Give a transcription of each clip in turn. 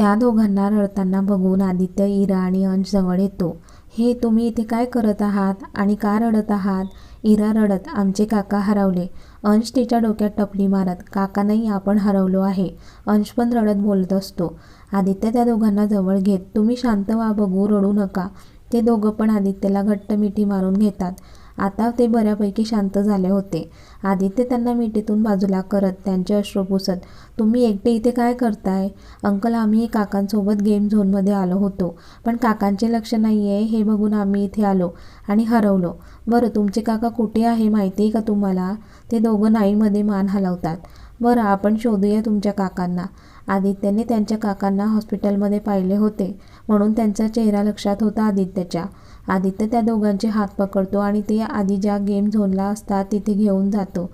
त्या दोघांना रडताना बघून आदित्य इरा आणि अंश जवळ येतो. हे तुम्ही इथे काय करत आहात आणि का रडत आहात? इरा रडत आमचे काका हरवले. अंश तिच्या डोक्यात टपली मारत काका नाही आपण हरवलो आहे. अंश पण रडत बोलत असतो. आदित्य त्या दोघांना जवळ घेत तुम्ही शांत व्हा बघू रडू नका. ते दोघं पण आदित्यला घट्ट मिठी मारून घेतात. आता ते बऱ्यापैकी शांत झाले होते. आदित्य त्यांना मिठीतून बाजूला करत त्यांचे अश्रू पुसत तुम्ही एकटे इथे काय करताय? अंकल आम्ही काकांसोबत गेम झोनमध्ये आलो होतो पण काकांचे लक्ष नाही आहे हे बघून आम्ही इथे आलो आणि हरवलो. बरं तुमचे काका कुठे आहे माहिती आहे का तुम्हाला? ते दोघं नाईमध्ये मान हलवतात. बरं आपण शोधूया तुमच्या काकांना. आदित्यने त्यांच्या काकांना हॉस्पिटलमध्ये पाहिले होते म्हणून त्यांचा चेहरा लक्षात होता आदित्यच्या. आदित्य त्या दोघांचे हात पकडतो आणि ते आधी ज्या गेम झोनला असतात तिथे घेऊन जातो.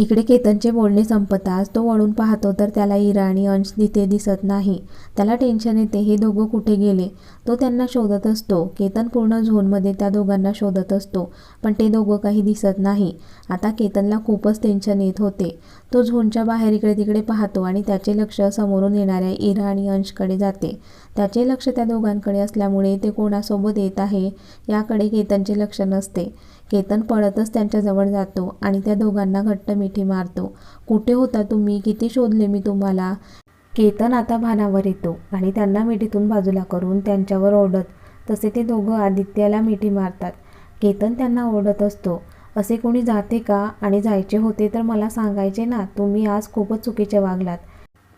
इकडे केतनचे बोलणे संपताच तो वळून पाहतो तर त्याला इरा आणि अंश तिथे दिसत नाही. त्याला टेन्शन येते. हे दोघं कुठे गेले? तो त्यांना शोधत असतो. केतन पूर्ण झोनमध्ये त्या दोघांना शोधत असतो. पण ते दोघं काही दिसत नाही. आता केतनला खूपच टेन्शन येत होते. तो झोनच्या बाहेर इकडे तिकडे पाहतो आणि त्याचे लक्ष समोरून येणाऱ्या इरा आणि अंशकडे जाते. त्याचे लक्ष त्या दोघांकडे असल्यामुळे ते कोणासोबत येत आहे याकडे केतनचे लक्ष नसते. केतन पळतच त्यांच्याजवळ जातो आणि त्या दोघांना घट्ट मिठी मारतो. कुठे होता तुम्ही? किती शोधले मी तुम्हाला? केतन आता भानावर येतो आणि त्यांना मिठीतून बाजूला करून त्यांच्यावर ओढत तसे ते दोघं आदित्याला मिठी मारतात. केतन त्यांना ओढत असतो. असे कोणी जाते का? आणि जायचे होते तर मला सांगायचे ना? तुम्ही आज खूपच चुकीचे वागलात.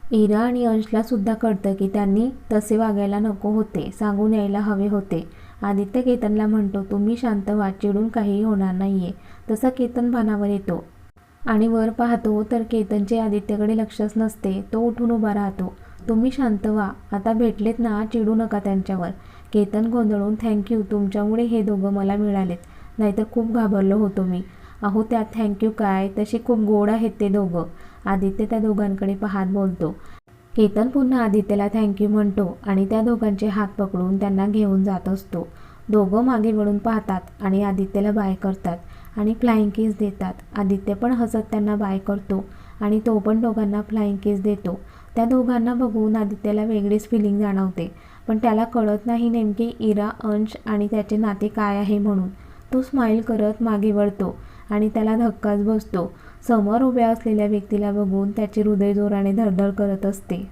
इरा आणि अंशला सुद्धा कळतं की त्यांनी तसे वागायला नको होते. सांगून यायला हवे होते. आदित्य केतनला म्हणतो तुम्ही शांत व्हा चिडून काहीही होणार नाहीये. तसा केतन भानावर येतो. आणि वर पाहतो तर केतनचे आदित्यकडे लक्षच नसते. तो उठून उभा राहतो. तुम्ही शांत व्हा. आता भेटलेत ना चिडू नका त्यांच्यावर. केतन गोंधळून थँक्यू तुमच्यामुळे हे दोघं मला मिळालेत. नाहीतर खूप घाबरलो होतो मी. अहो त्यात थँक्यू काय? तशी खूप गोड आहेत ते दोघं. आदित्य त्या दोघांकडे पाहत बोलतो. केतन पुन्हा आदित्यला थँक्यू म्हणतो आणि त्या दोघांचे हात पकडून त्यांना घेऊन जात असतो. दोघं मागे वळून पाहतात आणि आदित्यला बाय करतात आणि फ्लाईंग किस देतात. आदित्य पण हसत त्यांना बाय करतो आणि तो पण दोघांना फ्लाईंग किस देतो. त्या दोघांना बघून आदित्यला वेगळीच फिलिंग जाणवते. पण त्याला कळत नाही नेमके इरा अंश आणि त्याचे नाते काय आहे म्हणून. तो स्माईल करत मागे वळतो आणि त्याला धक्काच बसतो. समोर उभ्या असलेल्या व्यक्तीला बघून त्याचे हृदय जोराने धडधड करत असते.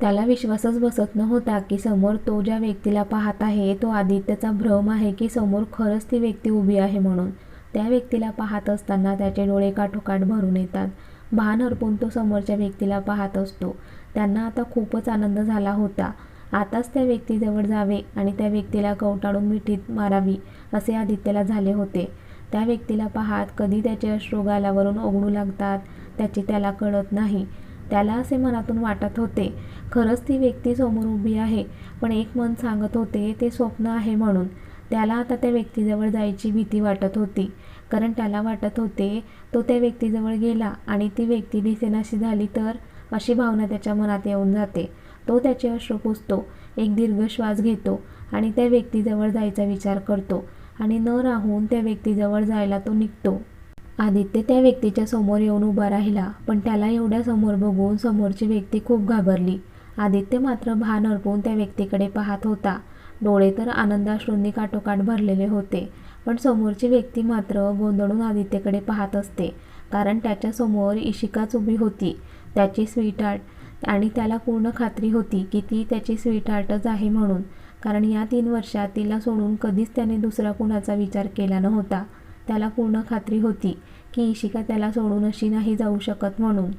त्याला विश्वासच बसत नव्हता की समोर तो ज्या व्यक्तीला पाहत आहे तो आदित्यचा भ्रम आहे की समोर खरंच ती व्यक्ती उभी आहे म्हणून. त्या व्यक्तीला पाहत असताना त्याचे डोळे काठोकाठ भरून येतात. भान हरपून तो समोरच्या व्यक्तीला पाहत असतो. त्यांना आता खूपच आनंद झाला होता. आताच त्या व्यक्तीजवळ जावे आणि त्या व्यक्तीला कवटाळून मिठीत मारावी असे आदित्यला झाले होते. त्या व्यक्तीला पाहात कधी त्याचे अश्रू गालावरून ओघळू लागतात त्याचे त्याला कळत नाही. त्याला असे मनातून वाटत होते खरंच ती व्यक्ती समोर उभी आहे पण एक मन सांगत होते ते स्वप्न आहे म्हणून. त्याला आता त्या व्यक्तीजवळ जायची भीती वाटत होती कारण त्याला वाटत होते तो त्या व्यक्तीजवळ गेला आणि ती व्यक्ती दिसेनाशी झाली तर अशी भावना त्याच्या मनात येऊन जाते. तो त्याचे अश्रू पुसतो एक दीर्घ श्वास घेतो आणि त्या व्यक्तीजवळ जायचा विचार करतो. आणि न राहून त्या व्यक्तीजवळ जायला तो निघतो. आदित्य त्या व्यक्तीच्या समोर येऊन उभा राहिला पण त्याला एवढ्या समोर बघून समोरची व्यक्ती खूप घाबरली. आदित्य मात्र भान हरपून त्या व्यक्तीकडे पाहत होता. डोळे तर आनंदाश्रूंनी काठोकाठ भरलेले होते पण समोरची व्यक्ती मात्र गोंधळून आदित्यकडे पाहत असते कारण त्याच्यासमोर इशिकाच उभी होती. त्याची स्वीटहार्ट आणि त्याला पूर्ण खात्री होती की ती त्याची स्वीटहार्टच आहे म्हणून. कारण या तीन वर्षात तिला सोडून कधीच त्याने दुसरा कुणाचा विचार केला नव्हता. त्याला पूर्ण खात्री होती की इशिका त्याला सोडून अशी नाही जाऊ शकत म्हणून.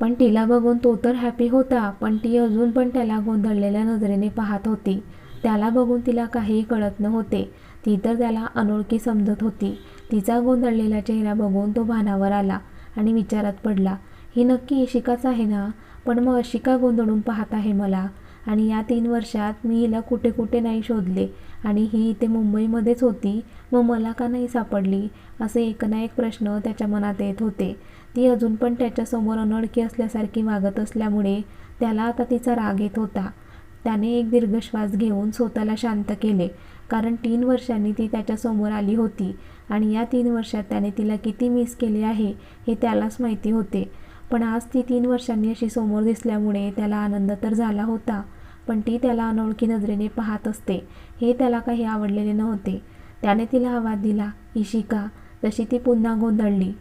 पण तिला बघून तो तर हॅपी होता पण ती अजून पण त्याला गोंधळलेल्या नजरेने पाहत होती. त्याला बघून तिला काहीही कळत नव्हते. ती तर त्याला अनोळखी समजत होती. तिचा गोंधळलेला चेहरा बघून तो भानावर आला आणि विचारात पडला ही नक्की इशिकाच आहे ना? पण मग अशी का गोंधळून पाहत आहे मला? आणि या तीन वर्षात मी हिला कुठे कुठे नाही शोधले. आणि ही इथे मुंबईमध्येच होती. मग मला का नाही सापडली? असे एक ना एक प्रश्न त्याच्या मनात येत होते. ती अजून पण त्याच्यासमोर अनोळखी असल्यासारखी वागत असल्यामुळे त्याला आता तिचा राग येत होता. त्याने एक दीर्घ श्वास घेऊन स्वतःला शांत केले कारण तीन वर्षांनी ती त्याच्यासमोर आली होती. आणि या तीन वर्षात त्याने तिला किती मिस केले आहे हे त्यालाच माहिती होते. पण आज ती तीन वर्षांनी अशी समोर दिसल्यामुळे त्याला आनंद तर झाला होता पण ती त्याला अनोळखी नजरेने पाहत असते. हे त्याला काही आवडलेले नव्हते. त्याने तिला आवाज दिला इशिका तशी ती पुन्हा गोंधळली.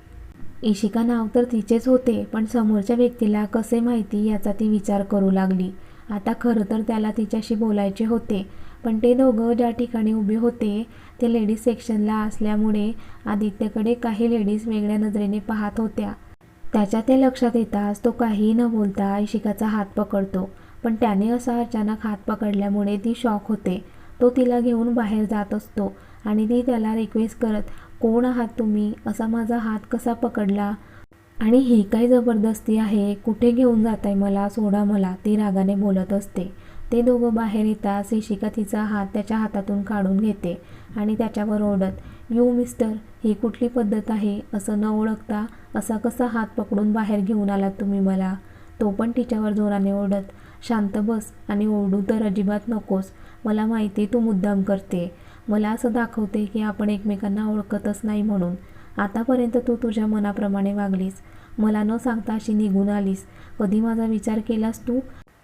इशिका नाव तर तिचेच होते पण समोरच्या व्यक्तीला कसे माहिती याचा ती विचार करू लागली. आता खरं तर त्याला तिच्याशी बोलायचे होते पण ते दोघं ज्या ठिकाणी उभे होते ते लेडीज सेक्शनला असल्यामुळे आदित्यकडे काही लेडीज वेगळ्या नजरेने पाहत होत्या. त्याच्या ते लक्षात येताच तो काहीही न बोलता इशिकाचा हात पकडतो. पण त्याने असा अचानक हात पकडल्यामुळे ती शॉक होते. तो तिला घेऊन बाहेर जात असतो आणि ती त्याला रिक्वेस्ट करत कोण आहात तुम्ही? असा माझा हात कसा पकडला? आणि ही काय जबरदस्ती आहे? कुठे घेऊन जात आहे मला? सोडा मला ती रागाने बोलत असते. ते दोघं बाहेर येताच इशिका तिचा हात त्याच्या हातातून काढून घेते आणि त्याच्यावर ओढत यू मिस्टर ही कुठली पद्धत आहे? असं न ओळखता असा कसा हात पकडून बाहेर घेऊन आलात तुम्ही मला तो पण तिच्यावर जोराने ओढत शांत बस आणि ओरडू तर अजिबात नकोस. मला माहिती तू मुद्दाम करते. मला असं दाखवते की आपण एकमेकांना ओळखतच नाही म्हणून. आतापर्यंत तू तुझ्या मनाप्रमाणे वागलीस. मला न सांगता अशी निघून आलीस. कधी माझा विचार केलास तू?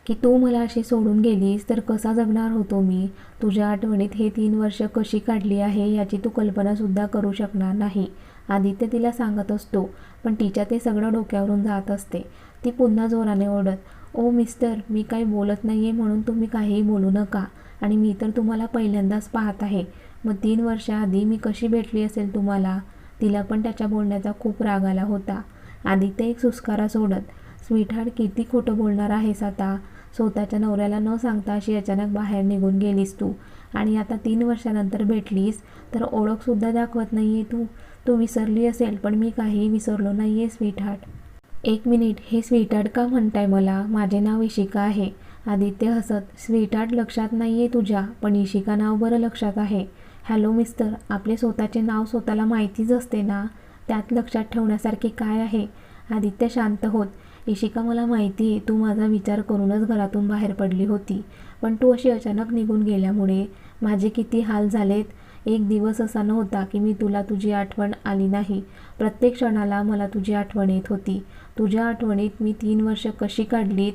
की तू मला अशी सोडून गेलीस तर कसा जगणार होतो मी? तुझ्या आठवणीत हे तीन वर्ष कशी काढली आहे याची तू कल्पनासुद्धा करू शकणार नाही. आदित्य तिला सांगत असतो पण तिच्या ते सगळं डोक्यावरून जात असते. ती पुन्हा जोराने ओढत ओ मिस्टर मी काही बोलत नाही आहे म्हणून तुम्ही काहीही बोलू नका. आणि मी तर तुम्हाला पहिल्यांदाच पाहत आहे. मग तीन वर्षाआधी मी कशी भेटली असेल तुम्हाला? तिला पण त्याच्या बोलण्याचा खूप राग आला होता. आदित्य एक सुस्कारा सोडत स्वीटहार्ट किती खोटं बोलणार आहेस आता? स्वतःच्या नवऱ्याला न सांगता अशी अचानक बाहेर निघून गेलीस तू. आणि आता तीन वर्षानंतर भेटलीस तर ओळखसुद्धा दाखवत नाही आहे तू. तू विसरली असेल पण मी काही विसरलो नाही आहे स्वीटहार्ट एक मिनिट हे स्वीटहार्ट का म्हणताय मला? माझे नाव इशिका आहे. आदित्य हसत स्वीटहार्ट लक्षात नाही आहे तुझ्या पण इशिका नाव बरं लक्षात आहे. हॅलो मिस्टर आपले स्वतःचे नाव स्वतःला माहितीच असते ना? त्यात लक्षात ठेवण्यासारखे काय आहे? आदित्य शांत होत इशिका मला माहिती आहे तू माझा विचार करूनच घरातून बाहेर पडली होती. पण तू अशी अचानक निघून गेल्यामुळे माझे किती हाल झालेत. एक दिवस असा नव्हता की मी तुला तुझी आठवण आली नाही. प्रत्येक क्षणाला मला तुझी आठवण येत होती. तुझ्या आठवणीत मी तीन वर्ष कशी काढलीत?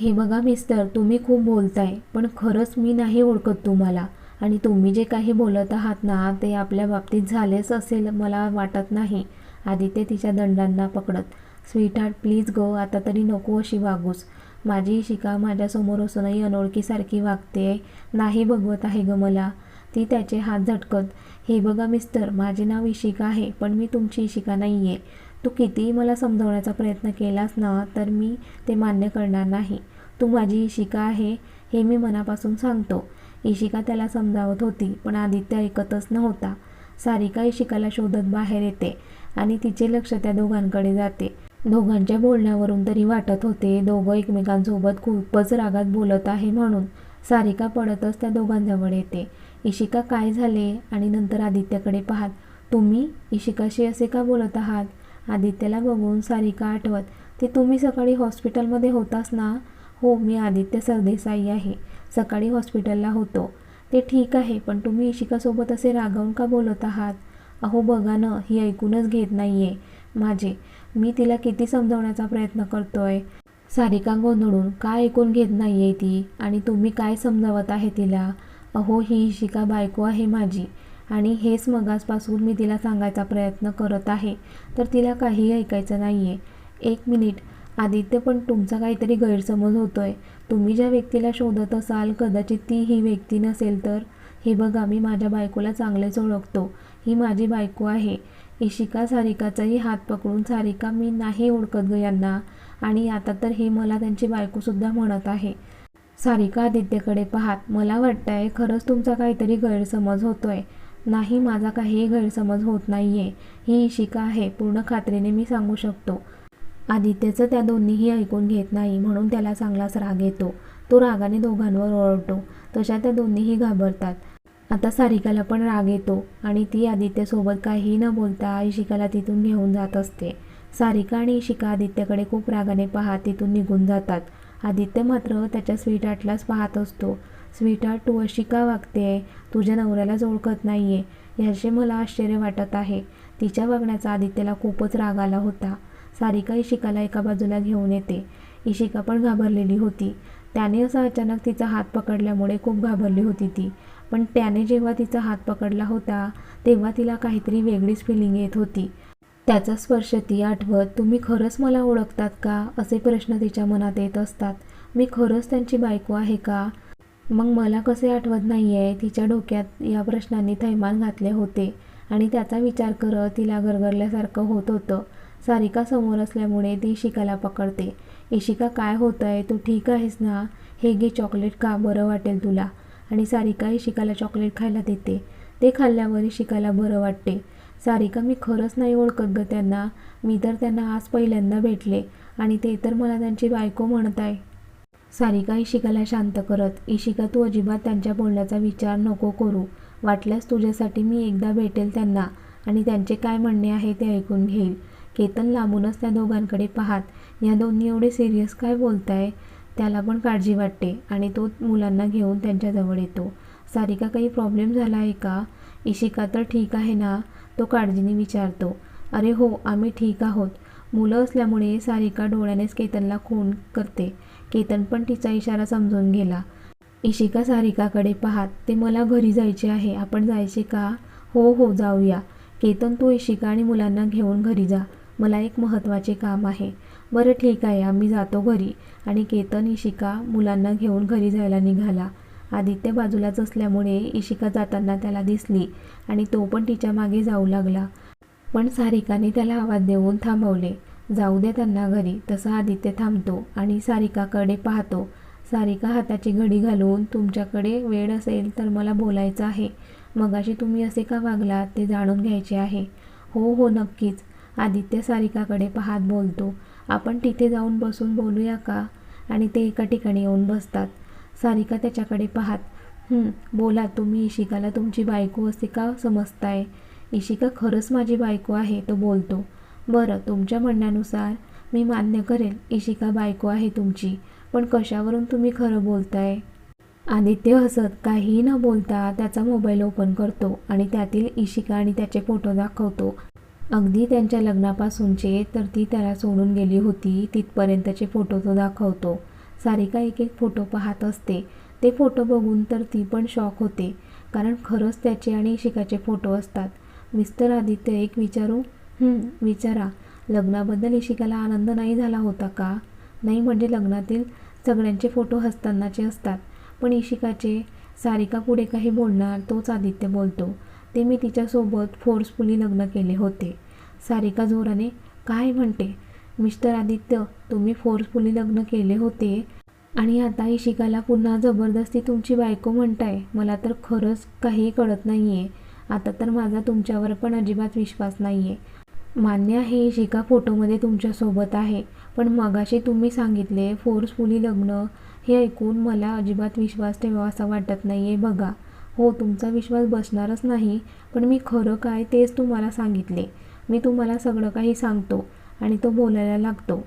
हे बघा मिस्टर तुम्ही खूप बोलताय पण खरंच मी नाही ओळखत तुम्हाला. आणि तुम्ही जे काही बोलत आहात ना ते आपल्या बाबतीत झालेच असेल मला वाटत नाही. आदित्य तिच्या दंडांना पकडत. स्वीटहार्ट प्लीज गो आता तरी नको अशी वागूस. माझी शिका माझ्यासमोर असूनही अनोळखीसारखी वागते. नाही बघवत आहे ग मला. ती त्याचे हात झटकत हे बघा मिस्टर माझे नाव इशिका आहे पण मी तुमची इशिका नाही आहे तू कितीही मला समजवण्याचा प्रयत्न केलास ना तर मी ते मान्य करणार नाही. तू माझी इशिका आहे हे मी मनापासून सांगतो. इशिका त्याला समजावत होती पण आदित्य ऐकतच नव्हता. सारिका इशिकाला शोधत बाहेर येते आणि तिचे लक्ष त्या दोघांकडे जाते. दोघांच्या बोलण्यावरून तरी वाटत होते. दोघं एकमेकांसोबत खूपच रागात बोलत आहे म्हणून सारिका पडतच त्या दोघांजवळ येते. इशिका काय झाले? आणि नंतर आदित्यकडे पाहत तुम्ही इशिकाशी असे का बोलत आहात? आदित्यला बघून सारिका आठवत ते तुम्ही सकाळी हॉस्पिटलमध्ये होतास ना? हो मी आदित्य सरदेसाई आहे. सकाळी हॉस्पिटलला होतो. ते ठीक आहे पण तुम्ही इशिकासोबत असे रागावून का बोलत आहात? अहो बघा ना ही ऐकूनच घेत नाही आहे माझे. मी तिला किती समजवण्याचा प्रयत्न करतोय? सारिका गोंधळून का ऐकून घेत नाही आहे ती? आणि तुम्ही काय समजावत आहे तिला? अहो ही इशिका बायको आहे माझी. आणि हेच मगासपासून मी तिला सांगायचा प्रयत्न करत आहे. तर तिला काहीही ऐकायचं नाही आहे एक मिनिट. आदित्य पण तुमचा काहीतरी गैरसमज होतोय. तुम्ही ज्या व्यक्तीला शोधत असाल कदाचित ती ही व्यक्ती नसेल तर? हे बघा मी माझ्या बायकोला चांगलेच ओळखतो. ही माझी बायको आहे. इशिका सारिकाचाही हात पकडून सारिका मी नाही ओळखत ग यांना. आणि आता तर हे मला त्यांची बायकोसुद्धा म्हणत आहे. सारिका आदित्यकडे पाहात मला वाटतंय खरंच तुमचा काहीतरी गैरसमज होतोय. नाही माझा काहीही गैरसमज होत नाही आहे ही इशिका आहे पूर्ण खात्रीने मी सांगू शकतो. आदित्यचं त्या दोन्हीही ऐकून घेत नाही म्हणून त्याला चांगलाच राग येतो. तो रागाने दोघांवर ओरडतो. तशा त्या दोन्हीही घाबरतात. आता सारिकाला पण राग येतो आणि ती आदित्यसोबत काहीही न बोलता इशिकाला तिथून घेऊन जात असते. सारिका आणि इशिका आदित्यकडे खूप रागाने पाहत तिथून निघून जातात. आदित्य मात्र त्याच्या स्वीटहार्टलाच पाहत असतो. स्वीटहार्ट तू अशी का वागते? तुझ्या नवऱ्यालाच ओळखत नाही आहे ह्याचे मला आश्चर्य वाटत आहे. तिच्या वागण्याचा आदित्यला खूपच राग आला होता. सारिका इशिकाला एका बाजूला घेऊन येते. इशिका पण घाबरलेली होती. त्याने असा अचानक तिचा हात पकडल्यामुळे खूप घाबरली होती ती. पण त्याने जेव्हा तिचा हात पकडला होता तेव्हा तिला काहीतरी वेगळीच फिलिंग येत होती. त्याचा स्पर्श ती आठवत तुम्ही खरंच मला ओळखतात का? असे प्रश्न तिच्या मनात येत असतात. मी खरंच त्यांची बायको आहे का? मग मला कसे आठवत नाही आहे तिच्या डोक्यात या प्रश्नांनी थैमान घातले होते आणि त्याचा विचार करत तिला गरगरल्यासारखं होत होतं. सारिका समोर असल्यामुळे ती इशिकाला पकडते. इशिका काय होतं आहे तू ठीक आहेस ना? हे घे चॉकलेट का बरं वाटेल तुला. आणि सारिकाही शिकाला चॉकलेट खायला देते. ते खाल्ल्यावर शिकायला बरं वाटते. सारिका मी खरंच नाही ओळखत ग त्यांना. मी तर त्यांना आज पहिल्यांदा भेटले आणि ते तर मला त्यांची बायको म्हणत आहे सारिका इशिकाला शांत करत इशिका तू अजिबात त्यांच्या बोलण्याचा विचार नको करू. वाटल्यास तुझ्यासाठी मी एकदा भेटेल त्यांना आणि त्यांचे काय म्हणणे आहे ते ऐकून घेईल. केतन लांबूनच त्या दोघांकडे पाहात या दोन्ही एवढे सिरियस काय बोलताय? त्याला पण काळजी वाटते आणि तो मुलांना घेऊन त्यांच्याजवळ येतो. सारिका काही प्रॉब्लेम झाला आहे का? इशिका तर ठीक आहे ना? तो काळजीने विचारतो. अरे हो आम्ही ठीक आहोत. मुलं असल्यामुळे सारिका डोळ्यानेच केतनला खून करते. केतन पण तिचा इशारा समजून गेला. इशिका सारिकाकडे पाहात ते मला घरी जायचे आहे. आपण जायचे का? हो हो जाऊया. केतन तू इशिका आणि मुलांना घेऊन घरी जा. मला एक महत्त्वाचे काम आहे. बरं ठीक आहे आम्ही जातो घरी. आणि केतन इशिका मुलांना घेऊन घरी जायला निघाला. आदित्य बाजूलाच असल्यामुळे इशिका जाताना त्याला दिसली आणि तो पण तिच्यामागे जाऊ लागला. पण सारिकाने त्याला आवाज देऊन थांबवले. जाऊ दे त्यांना घरी तसा आदित्य थांबतो आणि सारिकाकडे पाहतो. सारिका हाताची घडी घालून तुमच्याकडे वेळ असेल तर मला बोलायचं आहे. मगाशी तुम्ही असे का वागलात ते जाणून घ्यायचे आहे. हो हो नक्कीच. आदित्य सारिकाकडे पाहत बोलतो आपण तिथे जाऊन बसून बोलूया का? आणि ते एका ठिकाणी येऊन बसतात. सारिका त्याच्याकडे पाहात बोला तुम्ही इशिकाला तुमची बायको असे का समजताय? इशिका खरंच माझी बायको आहे तो बोलतो. बरं तुमच्या म्हणण्यानुसार मी मान्य करेल इशिका बायको आहे तुमची पण कशावरून तुम्ही खरं बोलताय? आदित्य हसत काहीही न बोलता त्याचा मोबाईल ओपन करतो आणि त्यातील इशिका आणि त्याचे फोटो दाखवतो. अगदी त्यांच्या लग्नापासूनचे तर ती त्याला सोडून गेली होती तिथपर्यंतचे फोटो तो दाखवतो. सारिका एक एक फोटो पाहत असते. ते फोटो बघून तर ती पण शॉक होते कारण खरंच त्याचे आणि इशिकाचे फोटो असतात. मिस्टर आदित्य एक विचारू? विचारा. लग्नाबद्दल इशिकाला आनंद नाही झाला होता का? नाही म्हणजे लग्नातील सगळ्यांचे फोटो हसतानाचे असतात पण इशिकाचे सारिका पुढे काही बोलणार तोच आदित्य बोलतो. ते मी तिच्यासोबत फोर्सफुली लग्न केले होते. सारिका जोराने काय म्हणते? मिस्टर आदित्य तुम्ही फोर्सफुली लग्न केले होते आणि आता इशिकाला पुन्हा जबरदस्ती तुमची बायको म्हणताय. मला तर खरंच काही कळत नाही आहे आता तर माझा तुमच्यावर पण अजिबात विश्वास नाही आहे मान्य आहे इशिका फोटोमध्ये तुमच्यासोबत आहे पण मगाशी तुम्ही सांगितले फोर्सफुली लग्न हे ऐकून मला अजिबात विश्वास ठेवावासा वाटत नाही आहे बघा. हो तुमचा विश्वास बसणारच नाही पण मी खरं काय तेच तुम्हाला सांगितले. मी तुम्हाला सगळं काही सांगतो आणि तो बोलायला लागतो.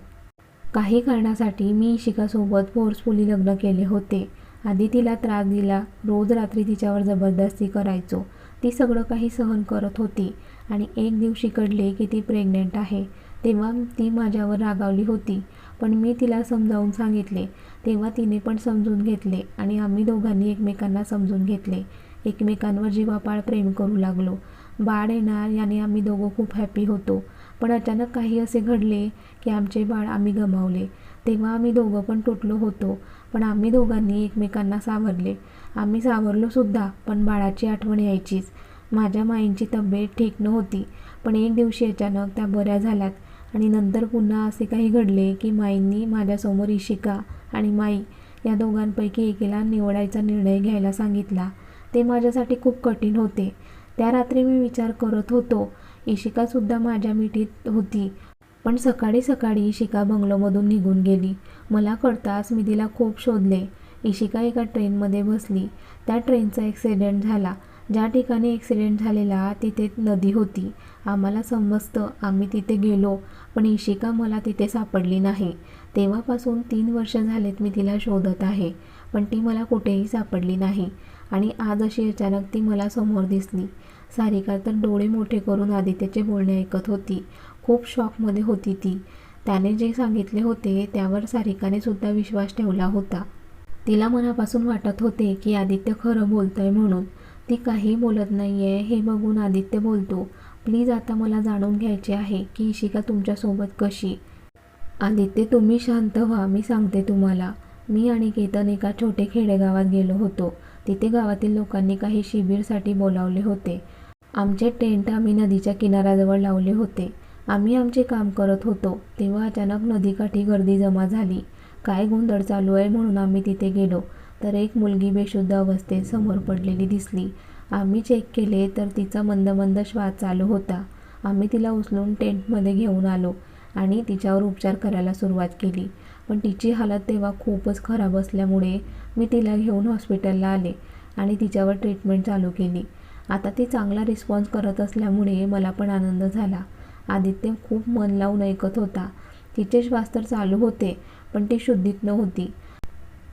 काही कारणासाठी मी इशिकासोबत फोर्सफुली लग्न केले होते. आधी तिला त्रास दिला रोज रात्री तिच्यावर जबरदस्ती करायचो. ती सगळं काही सहन करत होती आणि एक दिवशी कळले की ती प्रेग्नेंट आहे. तेव्हा ती माझ्यावर रागावली होती पण मी तिला समजावून सांगितले. तेव्हा तिने पण समजून घेतले आणि आम्ही दोघांनी एकमेकांना समजून घेतले. एकमेकांवर जीवापाळ प्रेम करू लागलो. बाळ येणार याने आम्ही दोघं खूप हॅपी होतो. पण अचानक काही असे घडले की आमचे बाळ आम्ही गमावले. तेव्हा आम्ही दोघं पण तुटलो होतो पण आम्ही दोघांनी एकमेकांना सावरले. आम्ही सावरलोसुद्धा पण बाळाची आठवण यायचीच. माझ्या माईंची तब्येत ठीक नव्हती पण एक दिवशी अचानक त्या बऱ्या झाल्यात आणि नंतर पुन्हा असे काही घडले की माईंनी माझ्यासमोर इशिका आणि माई या दोघांपैकी एकेला निवडायचा निर्णय घ्यायला सांगितला. ते माझ्यासाठी खूप कठीण होते. त्या रात्री मी विचार करत होतो. इशिकासुद्धा माझ्या मिठीत होती. पण सकाळी सकाळी इशिका बंगलोमधून निघून गेली. मला कळताच मी तिला खूप शोधले. इशिका एका ट्रेनमध्ये बसली. त्या ट्रेनचा ॲक्सिडेंट झाला. ज्या ठिकाणी ॲक्सिडेंट झालेला तिथे नदी होती. आम्हाला समजतं आम्ही तिथे गेलो पण इशिका मला तिथे सापडली नाही. तेव्हापासून तीन वर्ष झालेत मी तिला शोधत आहे पण ती मला कुठेही सापडली नाही. आणि आज अशी अचानक ती मला समोर दिसली. सारिका तर डोळे मोठे करून आदित्यचे बोलणे ऐकत होती. खूप शॉकमध्ये होती ती. त्याने जे सांगितले होते त्यावर सारिकाने सुद्धा विश्वास ठेवला होता. तिला मनापासून वाटत होते की आदित्य खरं बोलतंय म्हणून. ती काही बोलत नाही आहे हे बघून आदित्य बोलतो प्लीज आता मला जाणून घ्यायचे आहे की इशिका तुमच्यासोबत कशी? आदित्य तुम्ही शांत व्हा मी सांगते तुम्हाला. मी आणि केतन एका छोटे खेडेगावात गेलो होतो. तिथे गावातील लोकांनी काही शिबिरसाठी बोलावले होते. आमचे टेंट आम्ही नदीच्या किनाऱ्याजवळ लावले होते. आम्ही आमचे काम करत होतो. तेव्हा अचानक नदीकाठी गर्दी जमा झाली. काय गोंधळ चालू आहे म्हणून आम्ही तिथे गेलो. तर एक मुलगी बेशुद्ध अवस्थेत समोर पडलेली दिसली. आम्ही चेक केले तर तिचा मंद मंद श्वास चालू होता. आम्ही तिला उचलून टेंटमध्ये घेऊन आलो आणि तिच्यावर उपचार करायला सुरुवात केली. पण तिची हालत तेव्हा खूपच खराब असल्यामुळे मी तिला घेऊन हॉस्पिटलला आले आणि तिच्यावर ट्रीटमेंट चालू केली. आता ती चांगला रिस्पॉन्स करत असल्यामुळे मला पण आनंद झाला. आदित्य खूप मन लावून ऐकत होता. तिचे श्वास तर चालू होते पण ती शुद्धीत नव्हती.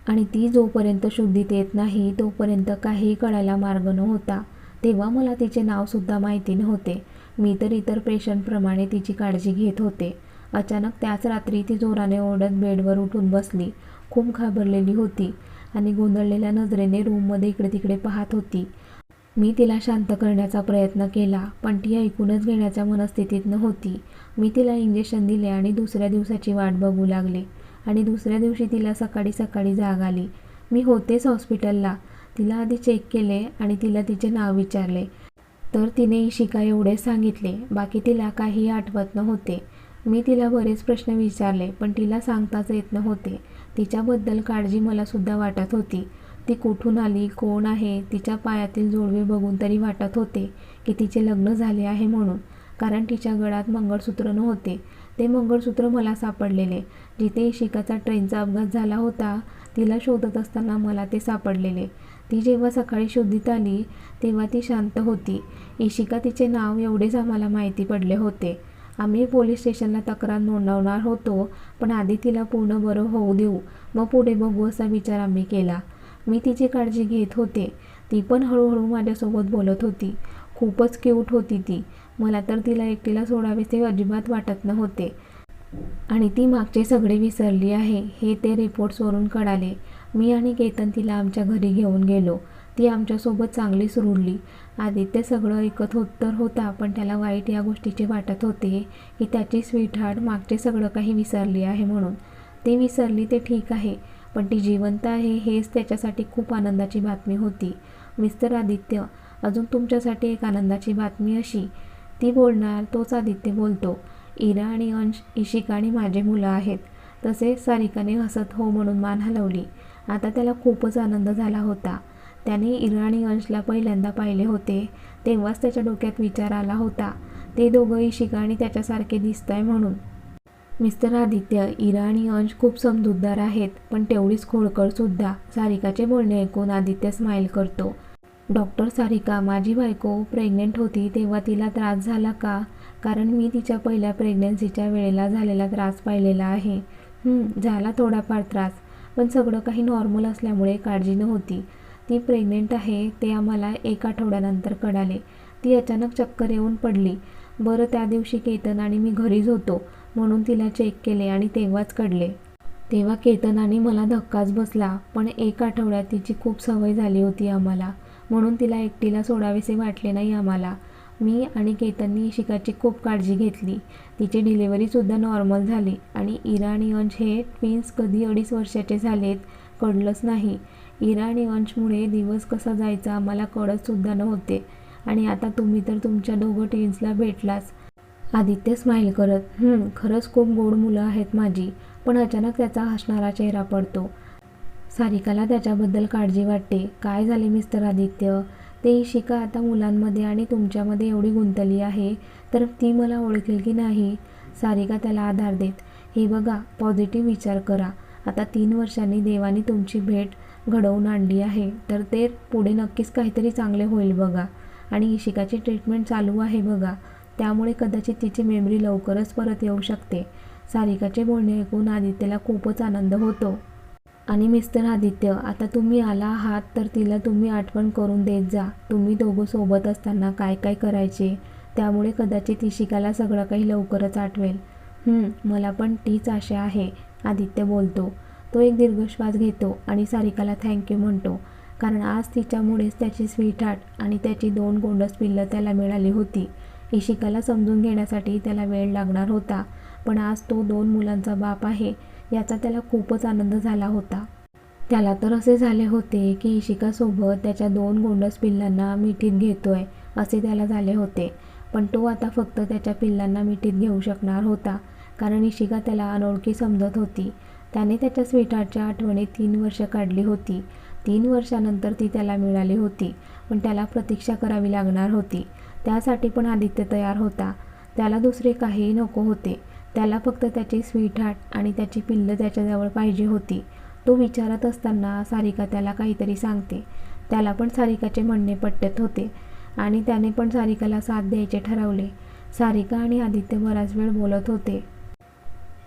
आणि ती जोपर्यंत शुद्धीत येत नाही तोपर्यंत काहीही कळायला मार्ग नव्हता. तेव्हा मला तिचे नावसुद्धा माहिती नव्हते. मी तर इतर पेशंटप्रमाणे तिची काळजी घेत होते. अचानक त्याच रात्री ती जोराने ओरडत बेडवर उठून बसली. खूप घाबरलेली होती आणि गोंधळलेल्या नजरेने रूममध्ये इकडे तिकडे पाहत होती. मी तिला शांत करण्याचा प्रयत्न केला पण ती ऐकूनच घेण्याच्या मनस्थितीत नव्हती. मी तिला इंजेक्शन दिले आणि दुसऱ्या दिवसाची वाट बघू लागले आणि दुसऱ्या दिवशी तिला सकाळी सकाळी जाग आली. मी होतेच हॉस्पिटलला. तिला आधी चेक केले आणि तिला तिचे नाव विचारले. तर तिने इशिका एवढे सांगितले. बाकी तिला काही आठवत नव्हते. मी तिला बरेच प्रश्न विचारले पण तिला सांगताच येत नव्हते. तिच्याबद्दल काळजी मलासुद्धा वाटत होती. ती कुठून आली कोण आहे तिच्या पायातील जोडवे बघून तरी वाटत होते की तिचे लग्न झाले आहे म्हणून कारण तिच्या गळ्यात मंगळसूत्र नव्हते. ते मंगळसूत्र मला सापडलेले. जिथे इशिकाचा ट्रेनचा अपघात झाला होता तिला शोधत असताना मला ते सापडलेले. ती जेव्हा सकाळी शोधित आली तेव्हा ती शांत होती. इशिका तिचे नाव एवढेच आम्हाला माहिती पडले होते. आम्ही पोलीस स्टेशनला तक्रार नोंदवणार होतो पण आधी तिला पूर्ण बरं होऊ देऊ. मग पुढे बघू असा विचार आम्ही केला. मी तिची काळजी घेत होते. ती पण हळूहळू माझ्यासोबत बोलत होती. खूपच क्यूट होती ती. मला तर तिला एकटीला सोडावेसे अजिबात वाटत नव्हते. आणि ती मागचे सगळे विसरली आहे हे ते रिपोर्ट्सवरून कळाले. मी आणि केतन तिला आमच्या घरी घेऊन गेलो. ती आमच्यासोबत चांगलीच रुळली आदित्य सगळं ऐकत होत तर होता पण त्याला वाईट या गोष्टीचे वाटत होते की त्याची स्वीटहार्ट मागचे सगळं काही विसरली आहे म्हणून. ती विसरली ते ठीक आहे पण ती जिवंत आहे हेच त्याच्यासाठी खूप आनंदाची बातमी होती. मिस्टर आदित्य अजून तुमच्यासाठी एक आनंदाची बातमी अशी. ती बोलणार तोच आदित्य बोलतो. इरा आणि अंश इशिका आणि माझे मुलं आहेत. तसेच सारिकाने हसत हो म्हणून मान हलवली. आता त्याला खूपच आनंद झाला होता. त्याने इराणी अंशला पहिल्यांदा पाहिले होते. तेव्हाच त्याच्या डोक्यात विचार आला होता. ते दोघं इशिका आणि त्याच्यासारखे दिसत आहे म्हणून. मिस्टर आदित्य इराणी अंश खूप समजूतदार आहेत पण तेवढीच खोडकळसुद्धा सारिकाचे बोलणे ऐकून आदित्य स्माईल करतो. डॉक्टर सारिका माझी बायको प्रेग्नेंट होती तेव्हा तिला त्रास झाला का? कारण मी तिच्या पहिल्या प्रेग्नन्सीच्या वेळेला झालेला त्रास पाहिलेला आहे. झाला थोडाफार त्रास पण सगळं काही नॉर्मल असल्यामुळे काळजी नव्हती. ती प्रेग्नेंट आहे ते आम्हाला एक आठवड्यानंतर कळाले. ती अचानक चक्कर येऊन पडली. बरं त्या दिवशी केतन आणि मी घरीच होतो म्हणून तिला चेक केले आणि तेव्हाच कळले. तेव्हा केतन आणि मला धक्काच बसला पण एक आठवड्यात तिची खूप सवय झाली होती आम्हाला म्हणून तिला एकटीला सोडावेसे वाटले नाही आम्हाला. मी आणि केतननी शिकाची खूप काळजी घेतली. तिची डिलिव्हरीसुद्धा नॉर्मल झाली आणि इरा आणि अंश हे ट्विन्स कधी अडीच वर्षाचे झालेत कळलंच नाही. इराणी आणि अंशमुळे दिवस कसा जायचा आम्हाला कळतसुद्धा नव्हते. आणि आता तुम्ही तर तुमच्या दोघं ट्विन्सला भेटलाच आदित्य स्माईल करत खरंच खूप गोड मुलं आहेत माझी पण अचानक त्याचा हसणारा चेहरा पडतो. सारिकाला त्याच्याबद्दल काळजी वाटते. काय झाले मिस्टर आदित्य? ते इशिका आता मुलांमध्ये आणि तुमच्यामध्ये एवढी गुंतली आहे तर ती मला ओळखेल की नाही सारिका त्याला आधार देत हे बघा पॉझिटिव्ह विचार करा. आता तीन वर्षांनी देवाने तुमची भेट घडवून आणली आहे तर ते पुढे नक्कीच काहीतरी चांगले होईल बघा. आणि इशिकाची ट्रीटमेंट चालू आहे बघा. त्यामुळे कदाचित तिची मेमरी लवकरच परत येऊ शकते. सारिकाचे बोलणे ऐकून आदित्यला खूपच आनंद होतो. आणि मिस्टर आदित्य आता तुम्ही आला आहात तर तिला तुम्ही आठवण करून देत जा. तुम्ही दोघं सोबत असताना काय काय करायचे? त्यामुळे कदाचित इशिकाला सगळं काही लवकरच आठवेल. मला पण तीच आशा आहे आदित्य बोलतो. तो एक दीर्घ श्वास घेतो आणि सारिकाला थँक्यू म्हणतो. कारण आज तिच्यामुळेच त्याची स्वीटहार्ट आणि त्याची दोन गोंडस पिल्लं त्याला मिळाली होती. इशिकाला समजून घेण्यासाठी त्याला वेळ लागणार होता. पण आज तो दोन मुलांचा बाप आहे याचा त्याला खूपच आनंद झाला होता. त्याला तर असे झाले होते की इशिकासोबत त्याच्या दोन गोंडस पिल्लांना मिठीत घेतोय असे त्याला झाले होते. पण तो आता फक्त त्याच्या पिल्लांना मिठीत घेऊ शकणार होता. कारण इशिका त्याला अनोळखी समजत होती. त्याने त्याच्या स्वीटहार्टच्या आठवणीत तीन वर्ष काढली होती. तीन वर्षानंतर ती त्याला मिळाली होती पण त्याला प्रतीक्षा करावी लागणार होती. त्यासाठी पण आदित्य तयार होता. त्याला दुसरे काहीही नको होते. त्याला फक्त त्याची स्वीटहार्ट आणि त्याची पिल्लं त्याच्याजवळ पाहिजे होती. तो विचारत असताना सारिका त्याला काहीतरी सांगते. त्याला पण सारिकाचे म्हणणे पटत होते आणि त्याने पण सारिकाला साथ द्यायचे ठरवले. सारिका आणि आदित्य बराच वेळ बोलत होते.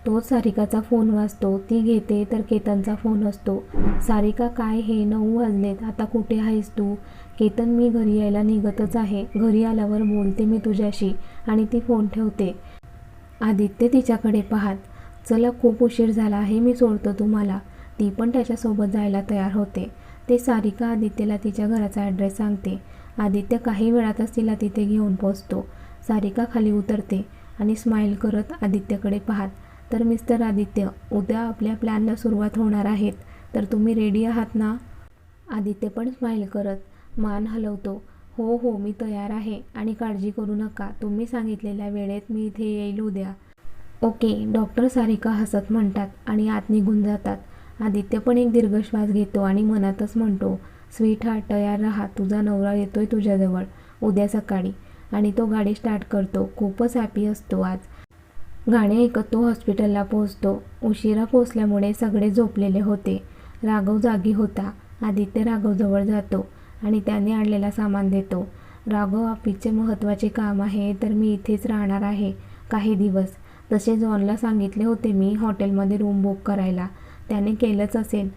तोच सारिकाचा फोन वाजतो ती घेते तर केतनचा फोन असतो. सारिका काय हे? नऊ वाजलेत. आता कुठे आहेस तू? केतन मी घरी यायला निघतच आहे. घरी आल्यावर बोलते मी तुझ्याशी आणि ती फोन ठेवते. आदित्य तिच्याकडे पाहत. चला खूप उशीर झाला आहे मी सोडतो तुम्हाला. ती पण त्याच्यासोबत जायला तयार होते. ते सारिका आदित्यला तिच्या घराचा ॲड्रेस सांगते. आदित्य काही वेळातच तिला तिथे घेऊन पोचतो सारिका खाली उतरते आणि स्माईल करत आदित्यकडे पाहत. तर मिस्टर आदित्य उद्या आपल्या प्लॅनला सुरुवात होणार आहेत. तर तुम्ही रेडी आहात ना? आदित्य पण स्माईल करत मान हलवतो. हो हो मी तयार आहे आणि काळजी करू नका. तुम्ही सांगितलेल्या वेळेत मी इथे येईल उद्या. ओके डॉक्टर सारिका हसत म्हणतात आणि आत निघून जातात. आदित्य पण एक दीर्घ श्वास घेतो आणि मनातच म्हणतो स्वीट हार्ट तयार राहा. तुझा नवरा येतोय तुझ्याजवळ. उद्या सकाळी. आणि तो गाडी स्टार्ट करतो. खूपच हॅपी असतो आज. गाणे ऐकत तो हॉस्पिटलला पोहोचतो. उशिरा पोचल्यामुळे सगळे झोपलेले होते. राघव जागी होता. आदित्य राघवजवळ जातो आणि त्याने आणलेला सामान देतो. राघव ऑफिसचे महत्त्वाचे काम आहे तर मी इथेच राहणार आहे. काही दिवस. तसे जॉनला सांगितले होते मी हॉटेलमध्ये रूम बुक करायला. त्याने केलंच असेल.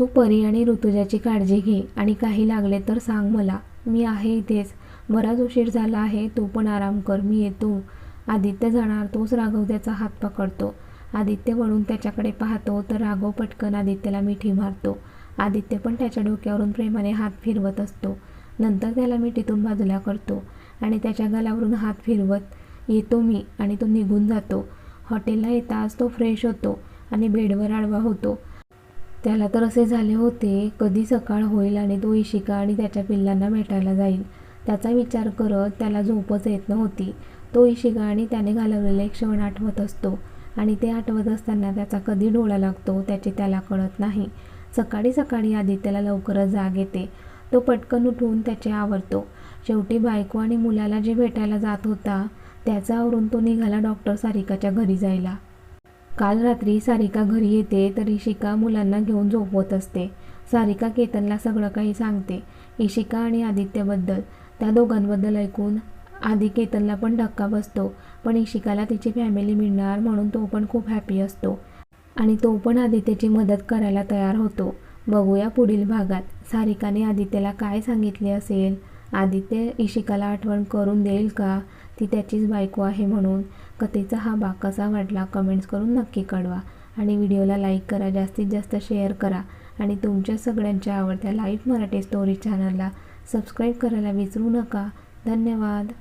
तू परी आणि ऋतुजाची काळजी घे आणि काही लागले तर सांग मला. मी आहे इथेच. बराच उशीर झाला आहे. तू पण आराम कर. मी येतो. आदित्य जाणार तोच राघव त्याचा हात पकडतो. आदित्य वळून त्याच्याकडे पाहतो तर राघव पटकन आदित्यला मिठी मारतो. आदित्य पण त्याच्या डोक्यावरून प्रेमाने हात फिरवत असतो. नंतर त्याला मिठीतून बाजूला करतो आणि त्याच्या गालावरून हात फिरवत येतो मी आणि तो निघून जातो. हॉटेलला येताच तो फ्रेश होतो आणि बेडवर आडवा होतो. त्याला तर असे झाले होते कधी सकाळ होईल आणि तो इशिका आणि त्याच्या पिल्लांना भेटायला जाईल. त्याचा विचार करत त्याला झोपच येत नव्हती. तो शिगाणी आणि त्याने घालवलेले क्षण आठवत असतो. आणि ते आठवत असताना त्याचा कधी डोळा लागतो त्याचे त्याला कळत नाही. सकाळी सकाळी आदित्यला लवकरच जाग येते. तो पटकन उठून त्याचे आवरतो. शेवटी बायको आणि मुलाला जे भेटायला जात होता त्याचा आवरून तो निघाला डॉक्टर सारिकाच्या घरी जायला. काल रात्री सारिका घरी येते तर इशिका मुलांना घेऊन झोपवत असते. सारिका केतनला सगळं काही सांगते. इशिका आणि आदित्यबद्दल त्या दोघांबद्दल ऐकून आधी केतनला पण धक्का बसतो पण इशिकाला तिची फॅमिली मिळणार म्हणून तो पण खूप हॅपी असतो. आणि तो पण आदित्यची मदत करायला तयार होतो. बघूया पुढील भागात. सारिकाने आदित्यला काय सांगितले असेल? आदित्य इशिकाला आठवण करून देईल का? ती त्याचीच बायको आहे म्हणून. कथेचा हा भाग कसा वाटला कमेंट्स करून नक्की कळवा. आणि व्हिडिओला लाईक करा. जास्तीत जास्त शेअर करा. आणि तुमच्या सगळ्यांच्या आवडत्या लाईव्ह मराठी स्टोरी चॅनलला सबस्क्राईब करायला विसरू नका. धन्यवाद.